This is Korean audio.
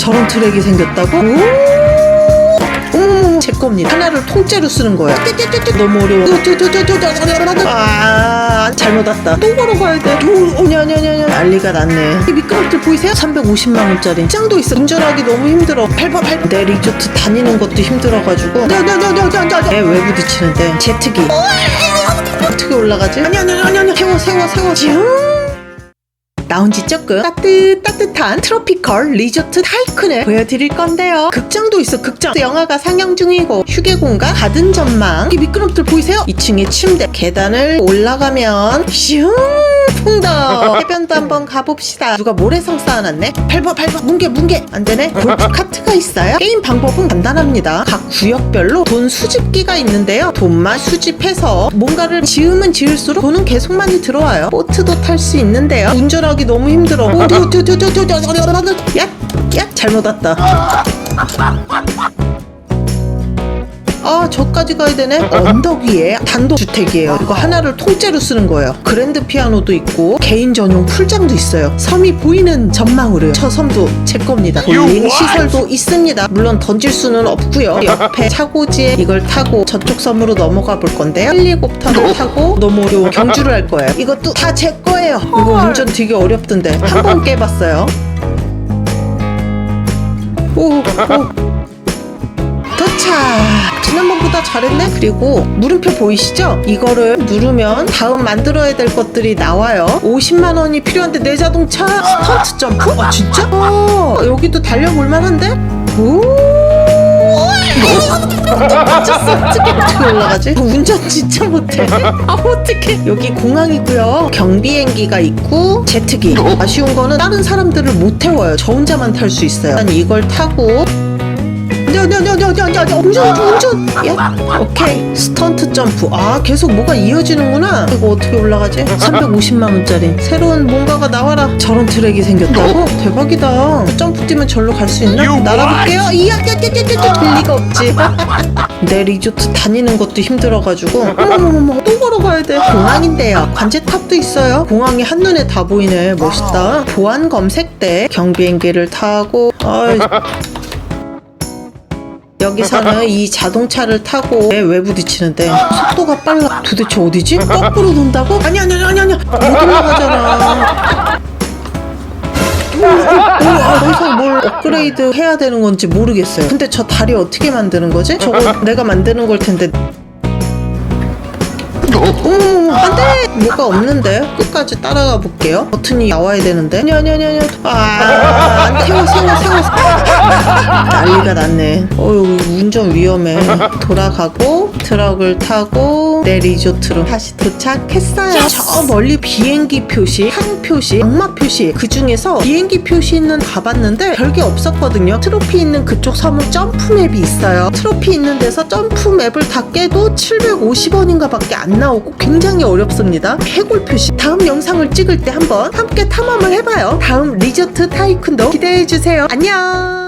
저런 트랙이 생겼다고? 오! 제 겁니다. 하나를 통째로 쓰는. 떼떼떼떼 너무 어려워. 아, 잘못 왔다. 또 걸어가야 돼. 오, 오냐, 오냐, 오냐, 오냐. 난리가 났네. 이 미끄럼틀 보이세요? 350만 원짜리. 짱도 있어. 운전하기 너무 힘들어. 밟아, 밟아. 내 리조트 다니는 것도 힘들어가지고. 네, 네, 네, 네, 네, 네, 네. 왜 부딪히는데? 제트기. 어떻게 올라가지? 아니, 아니, 아니, 아니. 세워, 세워, 세워. 징. 나온 지 조금 따뜻 따뜻한 트로피컬 리조트 타이쿤을 보여드릴 건데요. 극장도 있어 극장. 영화가 상영 중이고 휴게 공간 가든 전망. 이 미끄럼틀 보이세요? 2층에 침대. 계단을 올라가면 슝 풍덩. 해변도 한번 가봅시다. 누가 모래성 쌓아놨네? 밟아 밟아 뭉개 뭉개 안 되네. 골프 카트가 있어요. 게임 방법은 간단합니다. 각 구역별로 돈 수집기가 있는데요. 돈만 수집해서 뭔가를 지으면 지을수록 돈은 계속 많이 들어와요. 보트도 탈 수 있는데요. 운전하기 너무 힘들어. 야, 야, 잘못 왔다. 아, 저까지 가야 되네? 언덕 위에 단독 주택이에요. 이거 하나를 통째로 쓰는 거예요. 그랜드 피아노도 있고, 개인 전용 풀장도 있어요. 섬이 보이는 전망으로요. 저 섬도 제 겁니다. 볼링 시설도 있습니다. 물론 던질 수는 없고요. 옆에 차고지에 이걸 타고 저쪽 섬으로 넘어가 볼 건데요. 헬리콥터를 타고 어려운 경주를 할 거예요. 이것도 다 제 거예요. 이거 운전 되게 어렵던데. 한 번 깨봤어요. 잘했네? 그리고 물음표 보이시죠? 이거를 누르면 다음 만들어야 될 것들이 나와요. 50만 원이 필요한데 내 자동차 스턴트 점프? 아 진짜? 어, 여기도 달려볼 만한데? 오! 미쳤어 어떻게 어떻게 올라가지? 운전 진짜 못해 아 어떡해 여기 공항이고요 경비행기가 있고 제트기 아쉬운 거는 다른 사람들을 못 태워요 저 혼자만 탈 수 있어요 일단 이걸 타고 야야야야야야 운전 운전 야 오케이 스턴트 점프 아 계속 뭐가 이어지는구나 이거 어떻게 올라가지 350만 원짜리 새로운 뭔가가 나와라 저런 트랙이 생겼다고 대박이다 점프 뛰면 절로 갈 수 있나 날아볼게요 이야 야야야야야 될 리가 없지 내 리조트 다니는 것도 힘들어가지고 어머머머 또 걸어가야 돼 공항인데요 관제탑도 있어요 공항이 한눈에 다 보이네 멋있다 보안 검색대 경비행기를 타고 아이 여기서는 이 자동차를 타고 왜, 왜 부딪히는데 속도가 빨라. 도대체 어디지? 거꾸로 돈다고? 아니 아니 아니 아니 못 올라가잖아. 아, 여기서 뭘 업그레이드 해야 되는 건지 모르겠어요. 근데 저 다리 어떻게 만드는 거지? 저거 내가 만드는 걸 텐데. 어머머머 안돼! 뭐가 없는데? 끝까지 따라가 볼게요. 버튼이 나와야 되는데. 아니 아니 아니 아니 아안 세워 세워 세워 난리가 났네. 어유 운전 위험해. 돌아가고 트럭을 타고 내 리조트로 다시 도착했어요. 저 멀리 비행기 표시 항 표시 악마 표시 그 중에서 비행기 표시 있는 가봤는데 별게 없었거든요. 트로피 있는 그쪽 섬은 점프 맵이 있어요. 트로피 있는 데서 점프 맵을 다 깨도 750원인가 밖에 안 나오고 굉장히 어렵습니다. 해골 표시. 다음 영상을 찍을 때 한번 함께 탐험을 해봐요. 다음 리조트 타이쿤도 기대해주세요. 안녕